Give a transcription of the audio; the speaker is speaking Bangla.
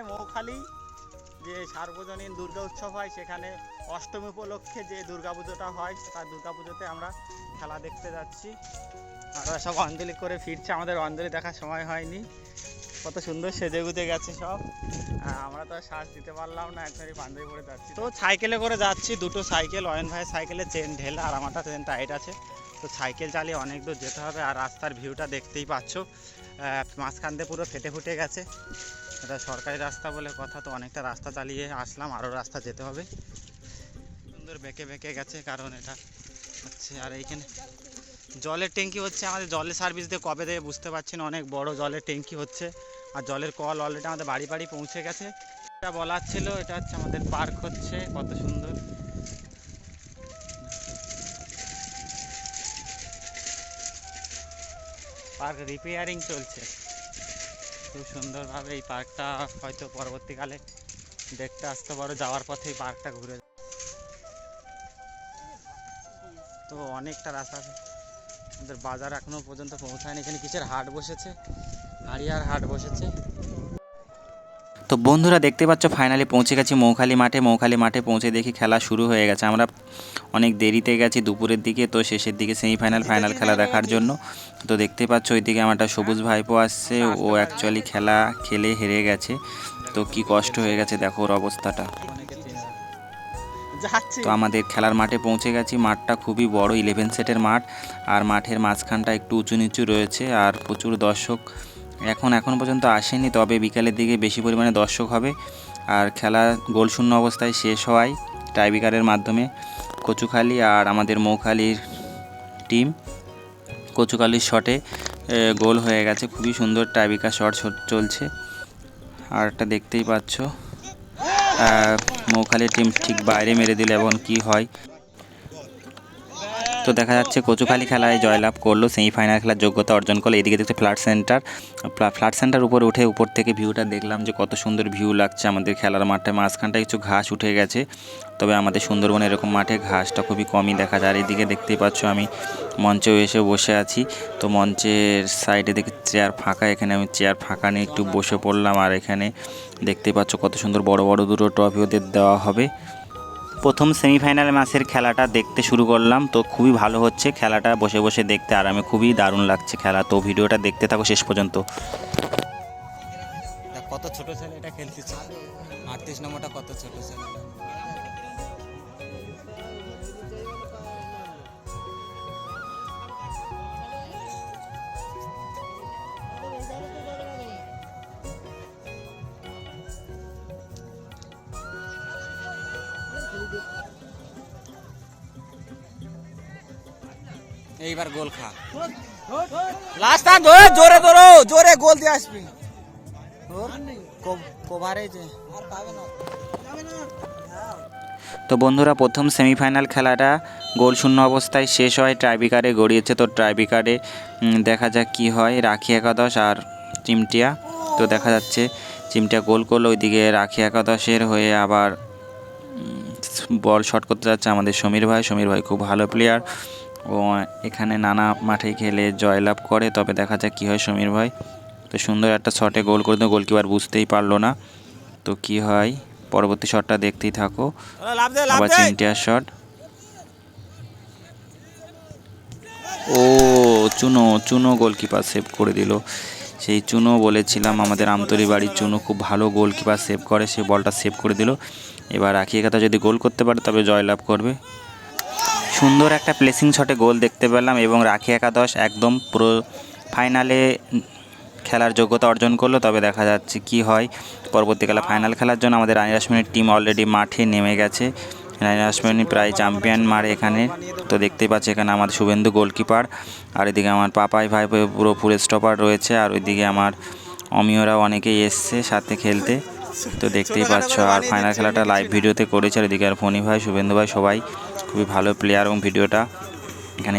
হয় মৌখালি যে সার্বজনীন দুর্গা উৎসব হয়, সেখানে অষ্টমী উপলক্ষে যে দুর্গাপুজোটা হয়, তার দুর্গাপুজোতে আমরা খেলা দেখতে যাচ্ছি। আর ওরা সব অঞ্জলি করে ফিরছে, আমাদের অঞ্জলি দেখার সময় হয়নি। কত সুন্দর সেজে গুজে গেছে সব। আমরা তো শ্বাস দিতে পারলাম না, একবারই পাঞ্জাবি পরে যাচ্ছি। তো সাইকেলে করে যাচ্ছি, দুটো সাইকেল, অয়ন ভাইয়ের সাইকেলে চেন ঢেলা আর আমারটা চেন টাইট আছে। তো সাইকেল চালিয়ে অনেক দূর যেতে হবে আর রাস্তার ভিউটা দেখতেই পাচ্ছ। মাঝখান দিয়ে পুরো ফেটে ফুটে গেছে। এটা সরকারি রাস্তা বলে কথা, তো অনেকটা রাস্তা চালিয়ে আসলাম আরও রাস্তা যেতে হবে। সুন্দর বেঁকে বেঁকে গেছে কারণ এটা। হচ্ছে আর এইখানে জলের ট্যাঙ্কি হচ্ছে আমাদের জলের সার্ভিস দিয়ে কবে থেকে বুঝতে পারছি না, অনেক বড় জলের ট্যাঙ্কি হচ্ছে, আর জলের কল অলরেডি আমাদের বাড়ি বাড়ি পৌঁছে গেছে। এটা বলার ছিল, এটা হচ্ছে আমাদের পার্ক হচ্ছে, কত সুন্দর। পার্ক রিপেয়ারিং চলছে। খুব সুন্দরভাবে এই পার্কটা হয়তো পরবর্তীকালে দেখতে আসতে পারো, যাওয়ার পথে এই পার্কটা ঘুরে তো অনেকটা রাস্তা আমাদের বাজার এখনও পর্যন্ত পৌঁছায়নি। এখানে কিসের হাট বসেছে? হাড়িয়ার হাট বসেছে। তো বন্ধুরা দেখতে পাচ্ছ ফাইনালি পৌঁছে গেছি মৌখালি মাঠে। মৌখালি মাঠে পৌঁছে দেখি খেলা শুরু হয়ে গেছে। আমরা অনেক দেরিতে গেছি দুপুরের দিকে তো শেষের দিকে সেমিফাইনাল ফাইনাল খেলা দেখার জন্য। তো দেখতে পাচ্ছ ওইদিকে আমার একটা সবুজ ভাইপো আসছে। ও অ্যাকচুয়ালি খেলা খেলে হেরে গেছে। তো কি কষ্ট হয়ে গেছে দেখো ওর অবস্থাটা। তো আমাদের খেলার মাঠে পৌঁছে গেছি। মাঠটা খুবই বড় ইলেভেন সেটের মাঠ। আর মাঠের মাঝখানটা একটু উঁচু নিচু রয়েছে। আর প্রচুর দর্শক এখন এখন পর্যন্ত আসেনি, তবে বিকালের দিকে বেশি পরিমাণে দর্শক হবে। আর খেলা গোলশূন্য অবস্থায় শেষ হওয়ায় টাইবিকারের মাধ্যমে কচুখালি আর আমাদের মৌখালির টিম কচুখালির শটে গোল হয়ে গেছে। খুবই সুন্দর টাইবিকার শট চলছে। আর একটা দেখতেই পাচ্ছ মৌখালির টিম ঠিক বাইরে মেরে দিল, এবং কি হয়? তো দেখা যাচ্ছে কচুখালি খেলায় জয়লাভ করল সেমিফাইনাল খেলার যোগ্যতা অর্জন করল। এদিকে দেখতে ফ্ল্যাট সেন্টার ফ্ল্যাট সেন্টার উপরে উঠে উপর থেকে ভিউটা দেখলাম যে কত সুন্দর ভিউ লাগছে আমাদের খেলার মাঠে। মাঝখানটা কিছু ঘাস উঠে গেছে, তবে আমাদের সুন্দরবনে এরকম মাঠে ঘাসটা খুবই কমই দেখা যায়। আর এদিকে দেখতেই পাচ্ছ আমি মঞ্চেও এসে বসে আছি। তো মঞ্চের সাইডে দেখি চেয়ার ফাঁকা, এখানে আমি চেয়ার ফাঁকা নিয়ে একটু বসে পড়লাম। আর এখানে দেখতে পাচ্ছ কত সুন্দর বড় বড় দুটো ট্রফি ওদের দেওয়া হবে। প্রথম সেমিফাইনাল ম্যাচের খেলাটা দেখতে শুরু করলাম, তো খুবই ভালো হচ্ছে। খেলাটা বসে বসে দেখতে আরামে খুবই দারুণ লাগছে খেলা। তো ভিডিওটা দেখতে থাকো শেষ পর্যন্ত। কত ছোট ছেলে? এটা খেলতেছে। আটত্রিশ নম্বরটা কত ছোট ছেলে? এইবার গোল খা। লাস্ট টাইম ধরে, জোরে ধরো, জোরে গোল দিয়ে আসবি। তো বন্ধুরা, প্রথম সেমিফাইনাল খেলাটা গোল শূন্য অবস্থায় শেষ হয় ট্রাইবিকারে গড়িয়েছে। তো ট্রাইবিকারে দেখা যাক কি হয়। রাখি একাদশ আর চিমটিয়া। তো দেখা যাচ্ছে, চিমটিয়া গোল করল, ওইদিকে রাখি একাদশের হয়ে আবার বল শট করতে যাচ্ছে আমাদের সমীর ভাই। সমীর ভাই খুব ভালো প্লেয়ার ও এখানে নানা মাঠে খেলে জয়লাভ করে তবে দেখা যাক কী হয় সমীর ভাই। তো সুন্দর একটা শটে গোল করে দিল গোলকিপার বুঝতেই পারল না। তো কি হয়? পরবর্তী শটটা দেখতেই থাকো। আবার দে। চিমটিয়ার শট ও চুনো চুনো গোলকিপার সেভ করে দিল। সেই চুনো বলেছিলাম আমাদের আমতরি বাড়ির চুনো খুব ভালো গোলকিপার সেভ করে সে বলটা সেভ করে দিল। এবার আখিয়ে কথা যদি গোল করতে পারে, তবে জয়লাভ করবে। সুন্দর একটা প্লেসিং শটে গোল দেখতে পেলাম এবং রাখি একাদশ একদম পুরো ফাইনালে খেলার যোগ্যতা অর্জন করল। তবে দেখা যাচ্ছে কি হয়, পরবর্তীকালে ফাইনাল খেলার জন্য আমাদের রানী রাসমণির টিম অলরেডি মাঠে নেমে গেছে। রানী রাসমণি প্রায় চ্যাম্পিয়ন মারে এখানে। তো দেখতেই পাচ্ছি এখানে আমাদের শুভেন্দু গোলকিপার আর এদিকে আমার পাপাই ভাই পুরো ফুল স্টপার রয়েছে, আর ওইদিকে আমার অমিয়রাও অনেকেই এসছে সাথে খেলতে। তো দেখতেই পাচ্ছ আর ফাইনাল খেলাটা লাইভ ভিডিওতে করেছে আর এদিকে আর ফণি ভাই শুভেন্দু ভাই সবাই। খুবই ভালো প্লেয়ার এবং ভিডিওটা। এখানে